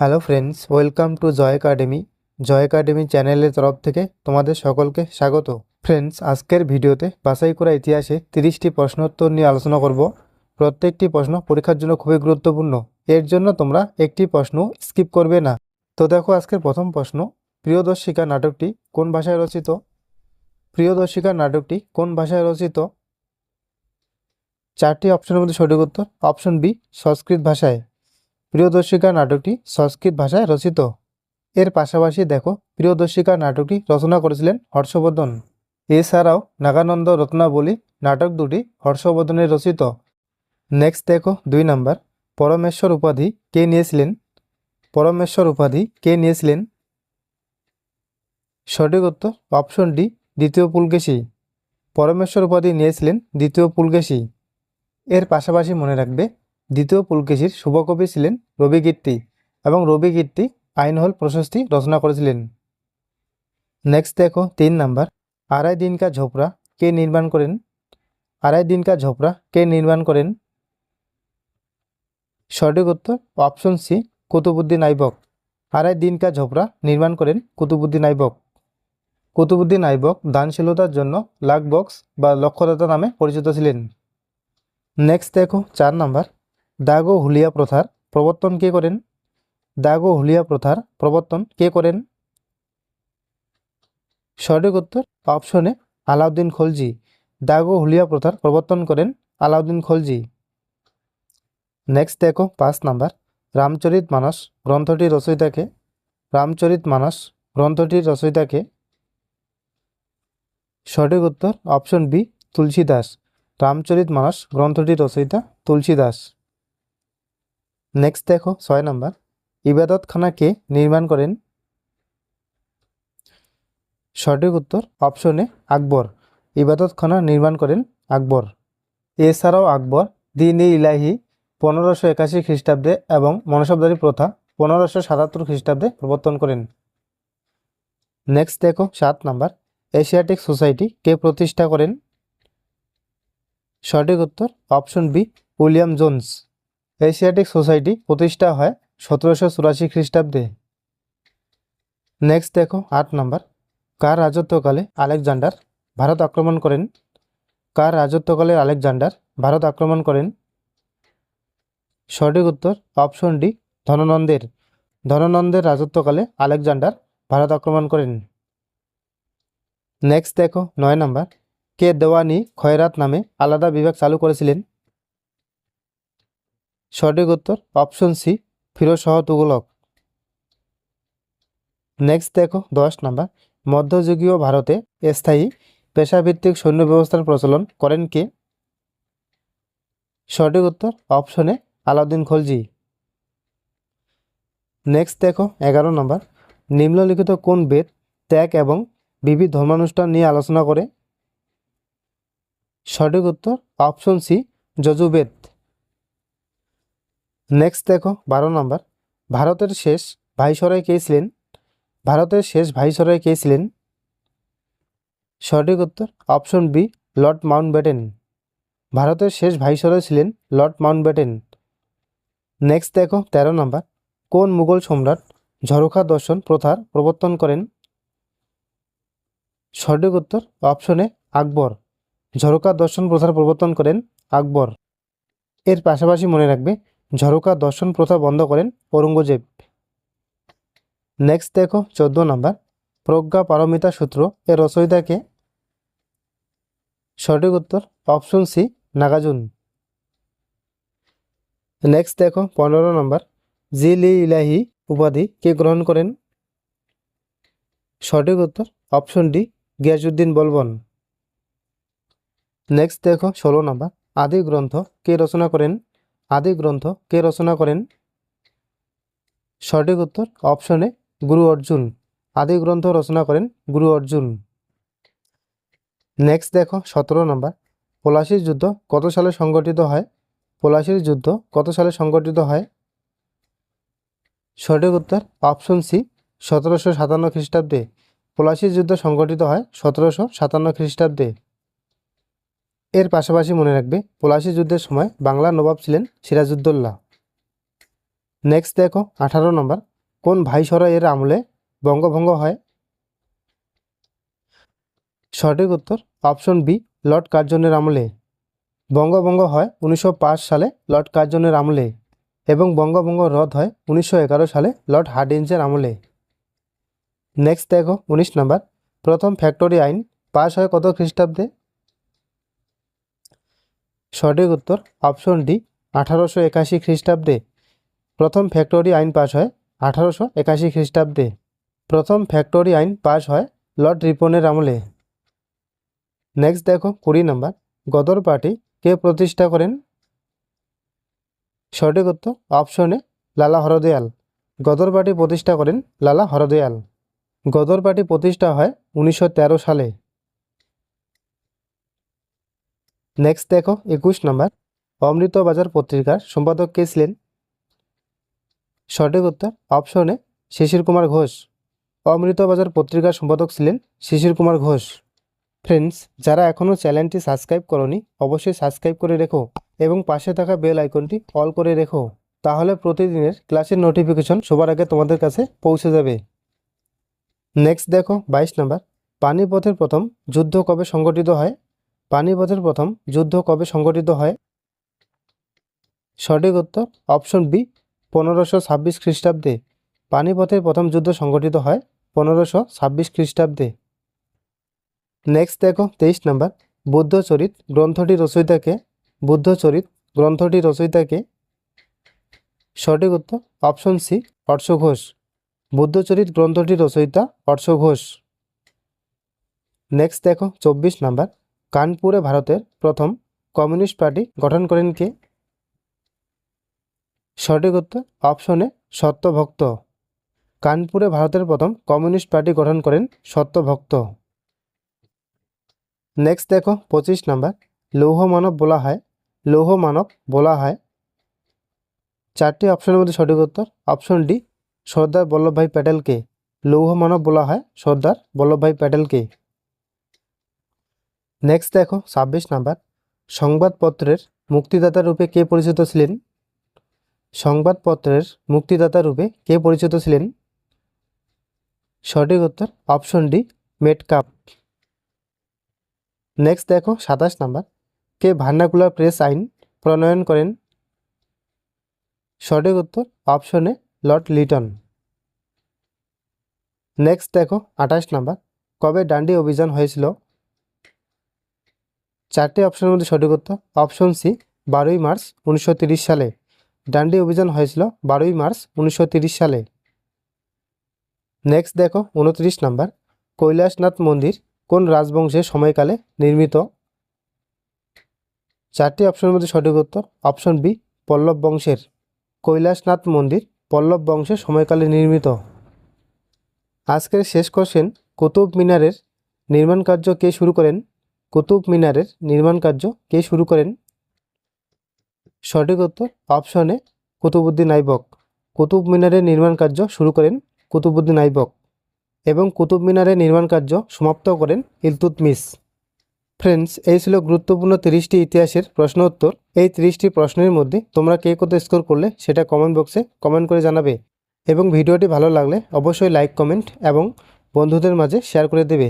Hello friends welcome to Joy academy Joy academy চ্যানেলের তরফ থেকে তোমাদের সকলকে স্বাগত। ফ্রেন্ডস আজকের ভিডিওতে বাছাই করা ইতিহাসে তিরিশটি প্রশ্নোত্তর নিয়ে আলোচনা করব। প্রত্যেকটি প্রশ্ন পরীক্ষার জন্য খুবই গুরুত্বপূর্ণ। এর জন্য তোমরা একটি প্রশ্ন স্কিপ করবে না। তো দেখো আজকের প্রথম প্রশ্ন প্রিয়দর্শিকা নাটকটি কোন ভাষায় রচিত? প্রিয়দর্শিকা নাটকটি কোন ভাষায় রচিত? চারটি অপশনের মধ্যে সঠিক উত্তর অপশন বি সংস্কৃত ভাষায়। প্রিয়দর্শিকা নাটকটি সংস্কৃত ভাষায় রচিত। এর পাশাপাশি দেখো প্রিয়দর্শিকা নাটকটি রচনা করেছিলেন হর্ষবর্ধন। এছাড়াও নাগানন্দ রত্নাবলী নাটক দুটি হর্ষবর্ধনের রচিত। নেক্সট দেখো, দুই নাম্বার, পরমেশ্বর উপাধি কে নিয়েছিলেন? পরমেশ্বর উপাধি কে নিয়েছিলেন? সঠিক উত্তর, অপশন ডি, দ্বিতীয় পুলকেশী। পরমেশ্বর উপাধি নিয়েছিলেন দ্বিতীয় পুলকেশী। এর পাশাপাশি মনে রাখবে দ্বিতীয় পুলকেশীর শুভকবি ছিলেন রবি কীর্তি এবং রবি কীর্তি আইনহল প্রশস্তি রচনা করেছিলেন। নেক্সট দেখো, তিন নাম্বার আড়াই দিন কা ঝোপড়া কে নির্মাণ করেন? আড়াই দিন কা ঝোপড়া কে নির্মাণ করেন? সঠিক উত্তর অপশন সি কুতুবুদ্দিন আইবক। আড়াই দিন কা ঝোপড়া নির্মাণ করেন কুতুবুদ্দিন আইবক। কুতুবুদ্দিন আইবক দানশীলতার জন্য লাখ বক্স বা লক্ষ্যদাতা নামে পরিচিত ছিলেন। নেক্সট দেখো, চার নাম্বার দাগো হুলিয়া প্রথার প্রবর্তন কে করেন? দাগো হুলিয়া প্রথার প্রবর্তন কে করেন? সঠিক উত্তর অপশনে আলাউদ্দিন খলজি। দাগো হুলিয়া প্রথার প্রবর্তন করেন আলাউদ্দিন খলজি। নেক্সট দেখো পাঁচ নাম্বার। রামচরিত মানস গ্রন্থটির রচয়িতাকে রামচরিত মানস গ্রন্থটির রচয়িতাকে সঠিক উত্তর অপশন বি তুলসী দাস রামচরিত মানস গ্রন্থটির রচয়িতা তুলসী দাস নেক্সট দেখো, ছয় নম্বর। ইবাদত খানা কে নির্মাণ করেন। সঠিক উত্তর অপশনে আকবর। ইবাদত খানা নির্মাণ করেন আকবর। এছাড়াও আকবর দিন ইলাহি পনেরোশো একাশি খ্রিস্টাব্দে এবং মনসবদারি প্রথা পনেরোশো সাতাত্তর খ্রিস্টাব্দে প্রবর্তন করেন। নেক্সট দেখো, সাত নাম্বার। এশিয়াটিক সোসাইটি কে প্রতিষ্ঠা করেন? সঠিক উত্তর option B William Jones. Asiatic Society প্রতিষ্ঠা হয় সতেরোশো চুরাশি খ্রিস্টাব্দে। নেক্সট দেখো, আট নাম্বার। কার রাজত্বকালে আলেকজান্ডার ভারত আক্রমণ করেন? কার রাজত্বকালে আলেকজান্ডার ভারত আক্রমণ করেন? সঠিক উত্তর, অপশন ডি, ধননন্দের। ধননন্দের রাজত্বকালে আলেকজান্ডার ভারত আক্রমণ করেন। নেক্সট দেখো, নয় নাম্বার। কে দেওয়ানি খয়রাত নামে আলাদা বিভাগ চালু করেছিলেন? সঠিক উত্তর option C Firoz Shah Tughlaq. Next দেখো, দশ নাম্বার মধ্যযুগীয় ভারতে স্থায়ী পেশাভিত্তিক সৈন্য ব্যবস্থার প্রচলন করেন কে? সঠিক উত্তর অপশনে আলাউদ্দিন খলজি। নেক্সট দেখো, এগারো নম্বর নিম্নলিখিত কোন বেদ, ত্যাগ এবং বিবিধ ধর্মানুষ্ঠান নিয়ে আলোচনা করে? সঠিক উত্তর অপশন সি যজুবেদ। নেক্সট দেখো, বারো নম্বর ভারতের শেষ ভাইসরয় কে ছিলেন? ভারতের শেষ ভাইসরয় কে ছিলেন? সঠিক উত্তর অপশন বি লর্ড মাউন্টব্যাটেন। ভারতের শেষ ভাইসরয় ছিলেন লর্ড মাউন্টব্যাটেন। নেক্সট দেখো, তেরো নম্বর কোন মুঘল সম্রাট ঝরোখা দর্শন প্রথার প্রবর্তন করেন? সঠিক উত্তর অপশনে আকবর। ঝরোকা দর্শন প্রথার প্রবর্তন করেন আকবর। এর পাশাপাশি মনে রাখবে ঝরোকা দর্শন প্রথা বন্ধ করেন ঔরঙ্গজেব নেক্সট দেখো, চোদ্দ নাম্বার। প্রজ্ঞা পারমিতা সূত্র এর রচয়িতাকে সঠিক উত্তর অপশন সি, নাগার্জুন। নেক্সট দেখো, পনেরো নম্বর। জিলি ইলাহি উপাধি কে গ্রহণ করেন? সঠিক উত্তর option D Ghiyasuddin Balban. Next দেখো, ষোলো নম্বর। আদি গ্রন্থ কে রচনা করেন? আদি গ্রন্থ কে রচনা করেন? সঠিক উত্তর অপশনে গুরু অর্জুন। আদি গ্রন্থ রচনা করেন গুরু অর্জুন। নেক্সট দেখো সতেরো নম্বর পলাশির যুদ্ধ কত সালে সংগঠিত হয়? পলাশির যুদ্ধ কত সালে সংগঠিত হয়? সঠিক উত্তর অপশন সি সতেরোশো সাতান্ন খ্রিস্টাব্দে। পলাশির যুদ্ধ সংগঠিত হয় সতেরোশো সাতান্ন খ্রিস্টাব্দে। এর পাশাপাশি মনে রাখবে, পলাশি যুদ্ধের সময় বাংলার নবাব ছিলেন সিরাজউদ্দৌলা। নেক্সট দেখো, আঠারো নম্বর, কোন ভাইসরয় এর আমলে বঙ্গভঙ্গ হয়? সঠিক উত্তর অপশন বি লর্ড কার্জনের আমলে। বঙ্গভঙ্গ হয় উনিশশো পাঁচ সালে লর্ড কার্জনের আমলে এবং বঙ্গভঙ্গ রদ হয় উনিশশো এগারো সালে লর্ড হার্ডিঞ্জের আমলে। নেক্সট দেখো, উনিশ নম্বর, প্রথম ফ্যাক্টরি আইন পাশ হয় কত খ্রিস্টাব্দে? সঠিক উত্তর অপশন ডি আঠারোশো একাশি খ্রিস্টাব্দে। প্রথম ফ্যাক্টরি আইন পাশ হয় আঠারোশো একাশি খ্রিস্টাব্দে। প্রথম ফ্যাক্টরি আইন পাশ হয় লর্ড রিপনের আমলে। নেক্সট দেখো কুড়ি নাম্বার, গদর পার্টি কে প্রতিষ্ঠা করেন? সঠিক উত্তর অপশনে লালা হরদয়াল। গদর পার্টি প্রতিষ্ঠা করেন লালা হরদয়াল। গদর পার্টি প্রতিষ্ঠা হয় উনিশশো তেরো সালে। নেক্সট দেখো, একুশ নাম্বার। অমৃত বাজার পত্রিকার সম্পাদক কে ছিলেন? সঠিক উত্তর অপশনে শিশির কুমার ঘোষ। অমৃত বাজার পত্রিকার সম্পাদক ছিলেন শিশির কুমার ঘোষ। ফ্রেন্ডস যারা এখনও চ্যানেলটি সাবস্ক্রাইব করনি, অবশ্যই সাবস্ক্রাইব করে রেখো এবং পাশে থাকা বেল আইকনটি অল করে রেখো। তাহলে প্রতিদিনের ক্লাসের নোটিফিকেশন সবার আগে তোমাদের কাছে পৌঁছে যাবে। নেক্সট দেখো, বাইশ নাম্বার। পানিপথের প্রথম যুদ্ধ কবে সংগঠিত হয়? পানিপথের প্রথম যুদ্ধ কবে সংগঠিত হয়? সঠিক উত্তর অপশন বি, পনেরোশো ছাব্বিশ খ্রিস্টাব্দে। পানিপথের প্রথম যুদ্ধ সংগঠিত হয় পনেরোশো ছাব্বিশ খ্রিস্টাব্দে। নেক্সট দেখো তেইশ নাম্বার বুদ্ধচরিত গ্রন্থটি রচয়িতাকে বুদ্ধচরিত গ্রন্থটি রচয়িতাকে সঠিক উত্তর অপশন সি হর্ষ ঘোষ। বুদ্ধচরিত গ্রন্থটি রচয়িতা হর্ষ ঘোষ। নেক্সট দেখো চব্বিশ নাম্বার কানপুরে ভারতের প্রথম কমিউনিস্ট পার্টি গঠন করেন কে? সঠিক উত্তর অপশনে সত্যভক্ত। কানপুরে ভারতের প্রথম কমিউনিস্ট পার্টি গঠন করেন সত্যভক্ত। নেক্সট দেখো, পঁচিশ নাম্বার। লৌহ মানব বলা হয়, লৌহ মানব বলা হয়। চারটি অপশনের মধ্যে সঠিক উত্তর। অপশন ডি, সর্দার বল্লভভাই প্যাটেলকে লৌহ মানব বলা হয়, সর্দার বল্লভভাই প্যাটেলকে নেক্সট দেখো, ছাব্বিশ নাম্বার। সংবাদপত্রের মুক্তিদাতা রূপে কে পরিচিত ছিলেন? সংবাদপত্রের মুক্তিদাতা রূপে কে পরিচিত ছিলেন? সঠিক উত্তর অপশন ডি মেটকাপ নেক্সট দেখো, সাতাশ নাম্বার। কে ভার্নাকুলার প্রেস আইন প্রণয়ন করেন? সঠিক উত্তর অপশনে লর্ড লিটন নেক্সট দেখো, আঠাশ নাম্বার। কবে ডান্ডি অভিযান হয়েছিল? চারটি অপশনের মধ্যে সঠিক উত্তর অপশন সি বারোই মার্চ উনিশশো সালে। ডান্ডি অভিযান হয়েছিল বারোই মার্চ উনিশশো সালে। নেক্সট দেখো, উনত্রিশ নাম্বার। কৈলাসনাথ মন্দির কোন রাজবংশের সময়কালে নির্মিত? চারটি অপশনের মধ্যে সঠিক উত্তর অপশন বি পল্লব বংশের। কৈলাসনাথ মন্দির পল্লব বংশের সময়কালে নির্মিত। আজকের শেষ কোশ্চেন কুতুব মিনারের নির্মাণ কার্য কে শুরু করেন? কুতুব মিনারের নির্মাণ কার্য কে শুরু করেন? সঠিক উত্তর অপশনে কুতুবুদ্দিন আইবক। কুতুব মিনারের নির্মাণ কার্য শুরু করেন কুতুবুদ্দিন আইবক এবং কুতুব মিনারের নির্মাণ কার্য সমাপ্ত করেন ইলতুতমিস ফ্রেন্ডস, এই ছিল গুরুত্বপূর্ণ তিরিশটি ইতিহাসের প্রশ্ন উত্তর। এই তিরিশটি প্রশ্নের মধ্যে তোমরা কে কত স্কোর করলে সেটা কমেন্ট বক্সে কমেন্ট করে জানাবে এবং ভিডিওটি ভালো লাগলে অবশ্যই লাইক, কমেন্ট এবং বন্ধুদের মাঝে শেয়ার করে দেবে।